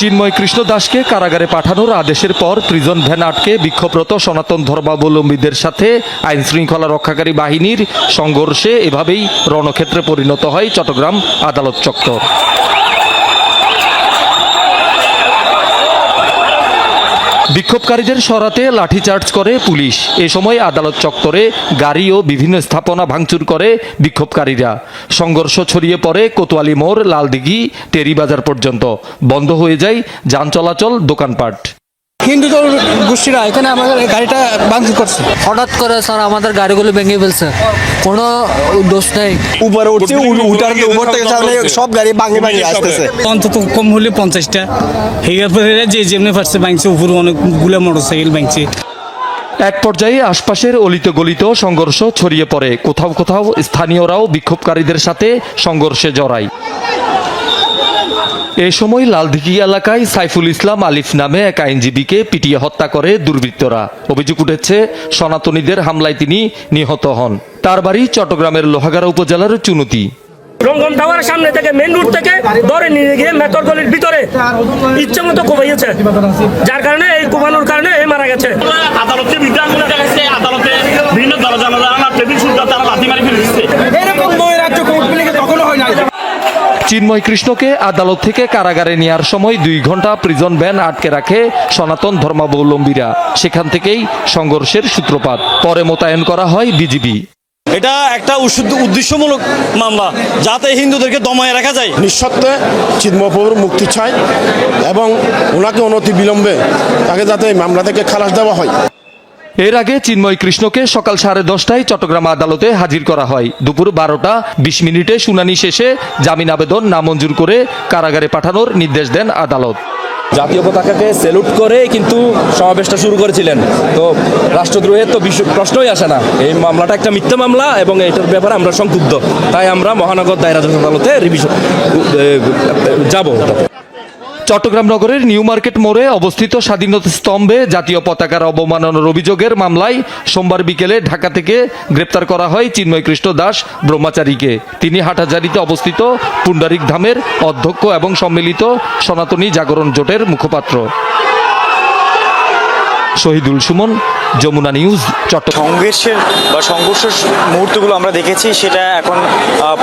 চিন্ময় কৃষ্ণ দাসকে কারাগারে পাঠানোর আদেশের পর প্রিজন ভ্যান আটকে বিক্ষোভরত সনাতন ধর্মাবলম্বীদের সাথে আইন শৃঙ্খলা রক্ষাকারী বাহিনীর সংঘর্ষে এভাবেই রণক্ষেত্রে পরিণত হয় চট্টগ্রাম আদালত চত্বর। বিক্ষোভকারীদের সরাতে লাঠিচার্জ করে পুলিশ। এ সময় আদালত চত্বরে গাড়ি ও বিভিন্ন স্থাপনা ভাঙচুর করে বিক্ষোভকারীরা। সংঘর্ষ ছড়িয়ে পড়ে কোতোয়ালি মোড়, লালদিঘি টেরিবাজার পর্যন্ত। বন্ধ হয়ে যায় যান চলাচল, দোকানপাট। হিন্দু গোষ্ঠীরা এখানে আমাদের গাড়িটা ভাঙচুর করছে। হঠাৎ করে স্যার আমাদের গাড়িগুলো ভেঙে ফেলছে। কোনো দোষ নেই। উপরে উঠছে উঠার উপর থেকে সামনে সব গাড়ি ভাঙে ভাঙে আসতেছে। অন্তত কম হলে পঞ্চাশটা। হেয়ার পরে যে যেমনি পারছে ভাঙছে উপরে অনেকগুলো মোটর সাইকেল ভাঙছে। এক পর্যায়ে আশপাশের অলিত গলিত সংঘর্ষ ছড়িয়ে পড়ে। কোথাও কোথাও স্থানীয়রাও বিক্ষোভকারীদের সাথে সংঘর্ষে জড়ায়। এ সময় লালদিঘি এলাকায় সাইফুল ইসলাম আলিফ নামে এক আইনজীবীকে পিটিয়ে হত্যা করে দুর্বৃত্তরা। অভিযোগ উঠেছে সনাতনীদের হামলায় তিনি নিহত হন। তার বাড়ি চট্টগ্রামের লোহাগাড়া উপজেলার চুনুতি। রঙ্গন টাওয়ারের সামনে থেকে মেন রোড থেকে ধরে নিয়ে গিয়ে ভিতরে ইচ্ছে মতো কোবাইয়েছে। যার কারণে এই কোবানোর কারণে এ মারা গেছে। আদালতে বিধান করে দেখাচ্ছে আদালতে চিন্ময় কৃষ্ণকে আদালত থেকে কারাগারে নেওয়ার সময় দুই ঘণ্টা প্রিজন ভ্যান আটকে রাখে সনাতন ধর্মাবলম্বীরা। সেখান থেকেই সংঘর্ষের সূত্রপাত। পরে মোতায়েন করা হয় বিজিবি। এটা একটা উদ্দেশ্যমূলক মামলা যাতে হিন্দুদেরকে দমায় রাখা যায়। নিঃসত্ত্বে চিন্ময়পুর মুক্তি চায় এবং ওনাকে অনতি বিলম্বে তাকে যাতে এই মামলা থেকে খালাস দেওয়া হয়। এর আগে চিন্ময় কৃষ্ণকে সকাল সাড়ে দশটায় চট্টগ্রাম আদালতে হাজির করা হয়। দুপুর বারোটা, বিশ মিনিটে শুনানি শেষে জামিন আবেদন নামঞ্জুর করে কারাগারে পাঠানোর নির্দেশ দেন আদালত। জাতীয় পতাকাকে সেলুট করে কিন্তু সমাবেশটা শুরু করেছিলেন। তো রাষ্ট্রদ্রোহের তো প্রশ্নই আসে না। এই মামলাটা একটা মিথ্যা মামলা এবং এটার ব্যাপারে আমরা সংক্ষুব্ধ। তাই আমরা মহানগর দায়রা আদালতে রিভিশন যাব। চট্টগ্রাম নগরের নিউ মার্কেট মোড়ে অবস্থিত স্বাধীনতা স্তম্ভে জাতীয় পতাকার অবমাননার অভিযোগের মামলায় সোমবার বিকেলে ঢাকা থেকে গ্রেপ্তার করা হয় চিন্ময় কৃষ্ণ দাস, ব্রহ্মচারীকে। তিনি হাটাজারিতে অবস্থিত পুণ্ডারিক ধামের অধ্যক্ষ এবং সম্মিলিত সনাতনী জাগরণ জোটের মুখপাত্র। শহীদুল সুমন যমুনা নিউজ, চট্টগ্রাম। সংঘর্ষের বা সংঘর্ষের মুহূর্তগুলো আমরা দেখেছি, সেটা এখন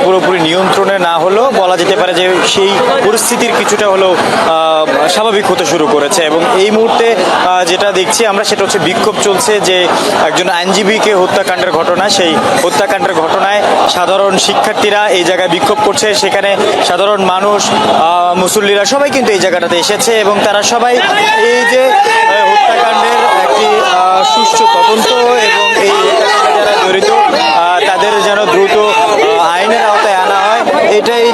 পুরোপুরি নিয়ন্ত্রণে না হলেও বলা যেতে পারে যে সেই পরিস্থিতির কিছুটা হলেও স্বাভাবিক হতে শুরু করেছে। এবং এই মুহূর্তে যেটা দেখছি আমরা, সেটা হচ্ছে বিক্ষোভ চলছে যে একজন আইনজীবীকে হত্যাকাণ্ডের ঘটনা সেই হত্যাকাণ্ডের ঘটনায় সাধারণ শিক্ষার্থীরা এই জায়গায় বিক্ষোভ করছে। সেখানে সাধারণ মানুষ মুসল্লিরা সবাই কিন্তু এই জায়গাটাতে এসেছে এবং তারা সবাই এই যে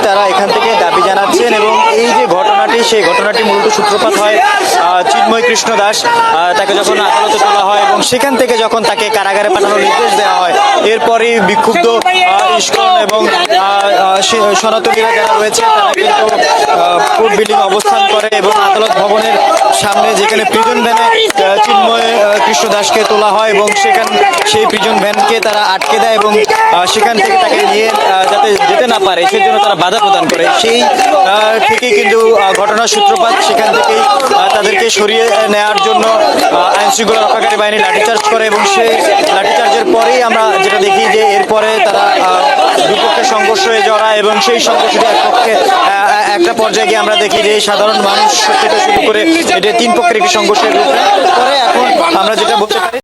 তারা এখান থেকে দাবি জানাচ্ছেন এবং এই যে ঘটনাটি, সেই ঘটনাটি মূলত সূত্রপাত হয় চিন্ময় কৃষ্ণ দাস তাকে যখন আদালতে তোলা হয় এবং সেখান থেকে যখন তাকে কারাগারে পাঠানোর নির্দেশ দেওয়া হয়, এরপরই বিক্ষুব্ধ ইস্কন এবং সনাতনীরা যারা রয়েছে, তারা কিন্তু কোর্ট বিল্ডিং অবস্থান করে এবং আদালত ভবনের সামনে যেখানে প্রিজন ভ্যানে চিন্ময় কৃষ্ণ দাসকে তোলা হয় এবং সেখান সেই প্রিজন ভ্যানকে তারা আটকে দেয় এবং সেখান থেকে তাকে নিয়ে যাতে যেতে না পারে সেজন্য তারা বাধা প্রদান করে। সেই থেকেই কিন্তু ঘটনার সূত্রপাত সেখান থেকেই তাদেরকে সরিয়ে নেওয়ার জন্য আইন শৃঙ্খলা রক্ষাকারী বাহিনী লাঠিচার্জ করে এবং সেই লাঠিচার্জের পরেই আমরা যেটা দেখি যে এরপরে তারা দুপক্ষে সংঘর্ষ হয়ে জড়ায় এবং সেই সংঘর্ষটি এক পক্ষে পর্যায়ে গিয়ে আমরা দেখি যে সাধারণ মানুষ থেকে শুরু করে এটা তিন পক্ষের একটি সংঘর্ষের রূপ পরে এখন আমরা যেটা বলতে পারি